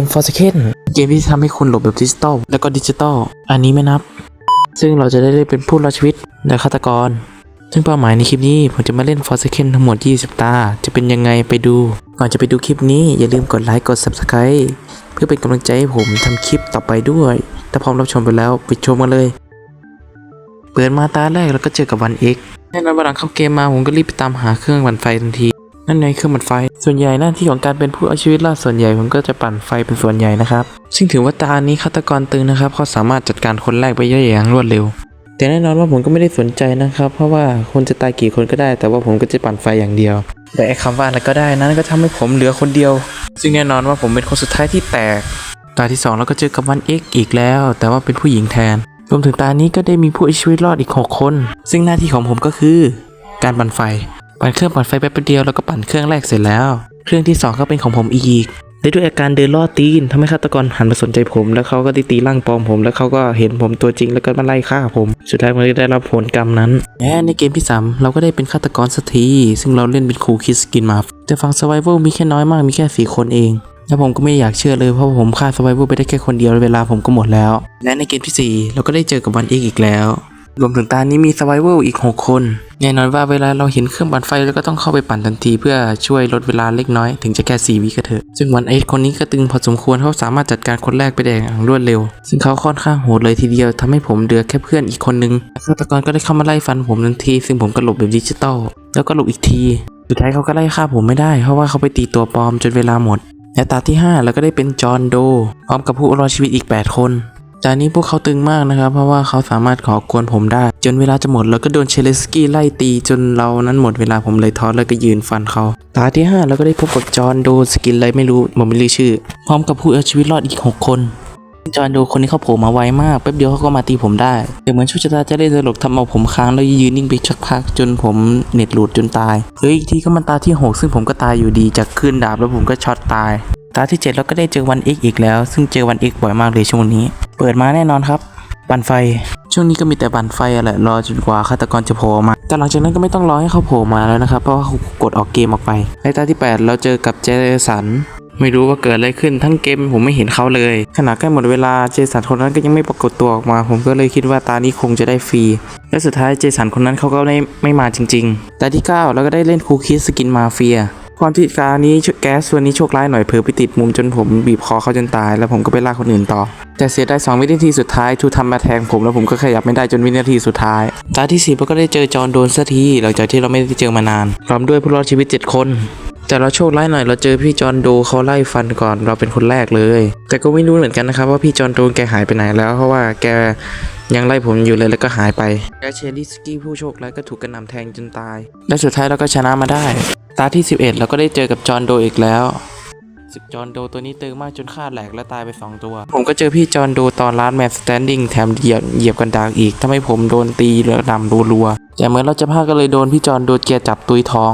ม Forsaken เกมที่ทำให้คุณหลบแบบดิจิตอลแล้วก็ดิจิตอลอันนี้ไม่นับ ซึ่งเราจะได้เล่นเป็นผู้รอดชีวิตและฆาตกร ซึ่งเป้าหมายในคลิปนี้ ผมจะมาเล่น Forsaken ทั้งหมด 20 ตา จะเป็นยังไงไปดู ก่อนจะไปดูคลิปนี้อย่าลืมกดไลค์กด Subscribe เพื่อเป็นกำลังใจให้ผมทำคลิปต่อไปด้วย ถ้าพร้อมรับชมไปแล้วไปชมกันเลยเปิดมาตาแรกแล้วก็เจอกับวัน X แน่นอนว่าหลังเข้าเกมมาผมก็รีบไปตามหาเครื่องปั่นไฟทันที นั่นไงเครื่องปั่นไฟ ส่วนใหญ่หน้าที่ของการเป็นผู้เอาชีวิตรอดส่วนใหญ่ผมก็จะปั่นไฟเป็นส่วนใหญ่นะครับ ซึ่งถือว่าตานี้ฆาตกรตึงนะครับเขาสามารถจัดการคนแรกไปได้อย่างรวดเร็ว แต่แน่นอนว่าผมก็ไม่ได้สนใจนะครับ เพราะว่าคนจะตายกี่คนก็ได้ แต่ว่าผมก็จะปั่นไฟอย่างเดียว แต่ไอ้คำว่าอะไรก็ได้นั้นก็ทำให้ผมเหลือคนเดียว ซึ่งแน่นอนว่าผมเป็นคนสุดท้ายที่แตก ตาที่สองเราก็เจอกับวัน X อีกแล้ว แต่ว่าเป็นผู้หญิงแทนรวมถึงตานี้ก็ได้มีผู้เอาชีวิตรอดอีก 6 คน ซึ่งหน้าที่ของผมก็คือ การปั่นไฟ ปั่นเครื่องปั่นไฟแป๊บเดียวแล้วก็ปั่นเครื่องแรกเสร็จแล้ว เครื่องที่สองก็เป็นของผมอีกและด้วยอาการเดินล่อตีนทำให้ฆาตกรหันมาสนใจผม แล้วเขาก็ได้ตีร่างปลอมผม แล้วเขาก็เห็นผมตัวจริงแล้วก็มาไล่ฆ่าผม สุดท้ายผมก็ได้รับผลกรรมนั้นและในเกมที่ 3 เราก็ได้เป็นฆาตกรสักทีซึ่งเราเล่นเป็นครูคิดสกินมาแต่ฝั่ง Survival มีแค่น้อยมากมีแค่สี่คนเอง แล้วผมก็ไม่อยากเชื่อเลยเพราะผมฆ่า Survival ไปได้แค่คนเดียวเวลาผมก็หมดแล้ว และในเกมที่ 4 เราก็ได้เจอกับวันเอกอีกแล้ว รวมถึงตานี้มี Survival อีก 6 คน แน่นอนว่าเวลาเราเห็นเครื่องปั่นไฟเราก็ต้องเข้าไปปั่นทันทีเพื่อช่วยลดเวลาเล็กน้อยถึงจะแค่ 4 วิก็เถอะ ซึ่งวันเอกคนนี้ก็ตึงพอสมควรเขาสามารถจัดการคนแรกไปได้อย่างรวดเร็ว ซึ่งเขาค่อนข้างโหดเลยทีเดียวทำให้ผมเดือแค่เพื่อนอีกคนนึงฆาตกรก็ได้เข้ามาไล่ฟันผมทันที ซึ่งผมก็หลบแบบดิจิตอลแล้วก็หลบอีกที สุดท้ายเขาก็ไล่ฆ่าผมไม่ได้เพราะว่าเขาไปตีตัวปลอมจนเวลาหมดและตาที่5เราก็ได้เป็นจอห์นโดพร้อมกับผู้รอดชีวิตอีก 8 คน จานนี้พวกเขาตึงมากนะครับ เพราะว่าเขาสามารถขอกวนผมได้ จนเวลาจะหมดแล้วก็โดนเชเลสกี้ไล่ตีจนเรานั้นหมดเวลาผมเลยท้อแล้วก็ยืนฟันเขาตาที่5เราก็ได้พบกับจอห์นโดสกินอะไรไม่รู้ผมไม่รู้ชื่อ พร้อมกับผู้เอาชีวิตรอดอีก 6 คนจอห์นโดคนนี้เขาโผล่มาไวมากแป๊บเดียวเขาก็มาตีผมได้แต่เหมือนชคชะตาจะเล่นตลกทำเอาผมค้างแล้วยืนนิ่งไปชักพักจนผมเน็ตหลุดจนตายเฮ้ยอีกทีก็มันตาที่หกซึ่งผมก็ตายอยู่ดีจากขึ้นดาบแล้วผมก็ช็อตตาย ตาที่7เราก็ได้เจอวัน X อีกแล้ว ซึ่งเจอวัน X บ่อยมากเลยช่วงนี้ เปิดมาแน่นอนครับปั่นไฟ ช่วงนี้ก็มีแต่ปั่นไฟอะแหละรอจนกว่าฆาตกรจะโผล่มา แต่หลังจากนั้นก็ไม่ต้องรอให้เขาโผล่มาแล้วนะครับ เพราะว่าเขากดออกเกมออกไป ในตาที่ 8 เราเจอกับเจสัน ไม่รู้ว่าเกิดอะไรขึ้นทั้งเกมผมไม่เห็นเขาเลย ขณะใกล้หมดเวลาเจสันคนนั้นก็ยังไม่ปรากฏตัวออกมา ผมก็เลยคิดว่าตานี้คงจะได้ฟรี และสุดท้ายเจสันคนนั้นเขาก็ไม่ไม่มาจริงๆแต่ที่ 9 เราก็ได้เล่นคูคิสสกินมาเฟีย ความที่การนี้แก๊สส่วนนี้โชคร้ายหน่อยเผลอไปติดมุมจนผมบีบคอเขาจนตาย แล้วผมก็ไปลากคนอื่นต่อ แต่เสียดายสองวินาทีสุดท้ายทูทำมาแทงผมแล้วผมก็ขยับไม่ได้จนวินาทีสุดท้ายตาที่สิบเราก็ได้เจอจอห์นโดนสักทีหลังจากที่เราไม่ได้เจอมานานพร้อมด้วยผู้รอดชีวิต 7 คนแต่เราโชคร้ายหน่อยเราเจอพี่จอห์นโดเขาไล่ฟันก่อนเราเป็นคนแรกเลย แต่ก็ไม่รู้เหมือนกันนะครับว่าพี่จอห์นโดแกหายไปไหนแล้วเพราะว่าแกยังไล่ผมอยู่เลยแล้วก็หายไปและเชลลี่สกี้ผู้โชคร้ายก็ถูกกระหน่ำแทงจนตาย และสุดท้ายเราก็ชนะมาได้ ตาที่ 11 เราก็ได้เจอกับจอห์นโดอีกแล้วศึกจอห์นโดตัวนี้ตึงมากจนฆ่าแหลกและตายไป 2 ตัว ผมก็เจอพี่จอห์นโดตอนร้านแมสแตนดิ้งแถมเหยียบเหยียบกันดากอีกทำให้ผมโดนตีแล้วดำรัวๆแต่เหมือนเราจะพลาดก็เลยโดนพี่จอห์นโดเกียร์จับตุยท้อง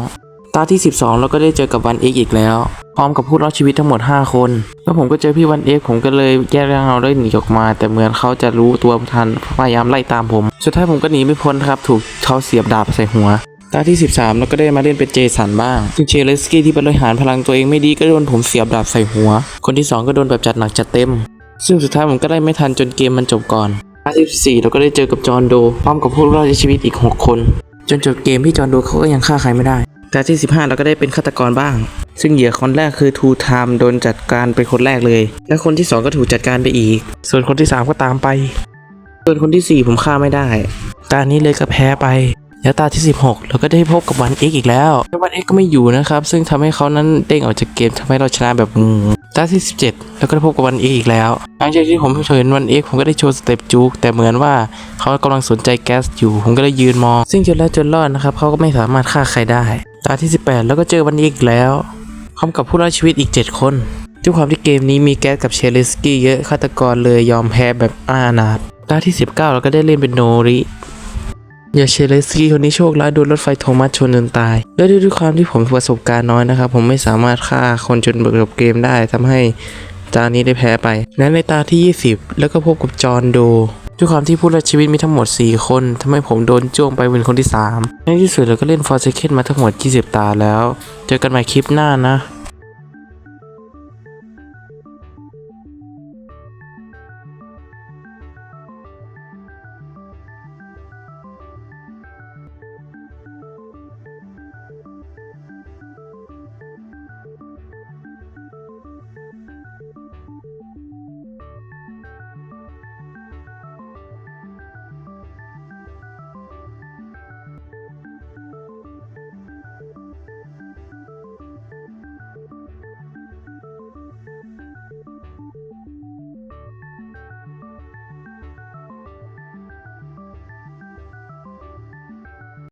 ตาที่ 12 เราก็ได้เจอกับวันเอ็กอีกแล้ว พร้อมกับผู้รอดชีวิตทั้งหมด 5 คน แล้วผมก็เจอพี่วันเอ็กผมก็เลยแยกร่างเราได้หนีออกมา แต่เหมือนเขาจะรู้ตัวทันพยายามไล่ตามผม สุดท้ายผมก็หนีไม่พ้นครับ ถูกเขาเสียบดาบใส่หัว ตาที่ 13เราก็ได้มาเล่นเป็นเจสันบ้าง ซึ่งเชเลสกี้ที่บริหารพลังตัวเองไม่ดีก็โดนผมเสียบดาบใส่หัว คนที่ 2 ก็โดนแบบจัดหนักจัดเต็ม ซึ่งสุดท้ายผมก็ได้ไม่ทันจนเกมมันจบก่อนตาที่14เราก็ได้เจอกับจอห์นโดพร้อมกับผู้รอดชีวิตอีก 6 คน จนจบเกมพี่จอห์นโดเขาก็ยังฆ่าใครไม่ได้ต่ที่ 15 เราก็ได้เป็นฆาตกรบ้าง ซึ่งเหยื่อคนแรกคือทูไทม์โดนจัดการเป็นคนแรกเลย และคนที่ 2 ก็ถูกจัดการไปอีก ส่วนคนที่ 3 ก็ตามไป ส่วนคนที่ 4 ผมฆ่าไม่ได้ตานี้เลยก็แพ้ไป แล้วตาที่ 16 เราก็ได้พบกับวันเอ็กอีกแล้วแต่วันเอ็กก็ไม่อยู่นะครับ ซึ่งทำให้เขานั้นเด้งออกจากเกมทำให้เราชนะแบบงงตาที่ 17 แล้วก็ได้พบกับวันเอ็กอีกแล้วหลังจากที่ผมเห็นวันเอ็กผมก็ได้โชว์สเต็ปจุกแต่เหมือนว่าเขากำลังสนใจแก๊สอยู่ ผมก็เลยยืนมอง ซึ่งจนแล้วจนรอดนะครับเขาก็ไม่สามารถฆ่าใครได้ ตาที่ 18 แล้วก็เจอวันเอ็กอีกแล้วพร้อมกับผู้รอดชีวิตอีก 7 คนด้วยความที่เกมนี้มีแก๊สกับเชลิสกี้เยอะฆาตกรเลยยอมแพ้แบบอานาตาที่ 19 เราก็ได้เล่นเป็นโนริ ย่าเชเลสกี้คนนี้โชคร้ายโดนรถไฟโทมัสชนจนตาย และด้วยความที่ผมประสบการณ์น้อยนะครับ ผมไม่สามารถฆ่าคนจนจบเกมได้ทำให้ตานี้ได้แพ้ไปและในตาที่ 20 แล้วก็พบกับจอห์นโดด้วยความที่ผู้รอดชีวิตมีทั้งหมด 4 คนทำให้ผมโดนจ้วงไปเป็นคนที่ 3 ในที่สุดเราก็เล่น Forsaken มาทั้งหมด 20 ตาแล้ว เจอกันใหม่คลิปหน้านะ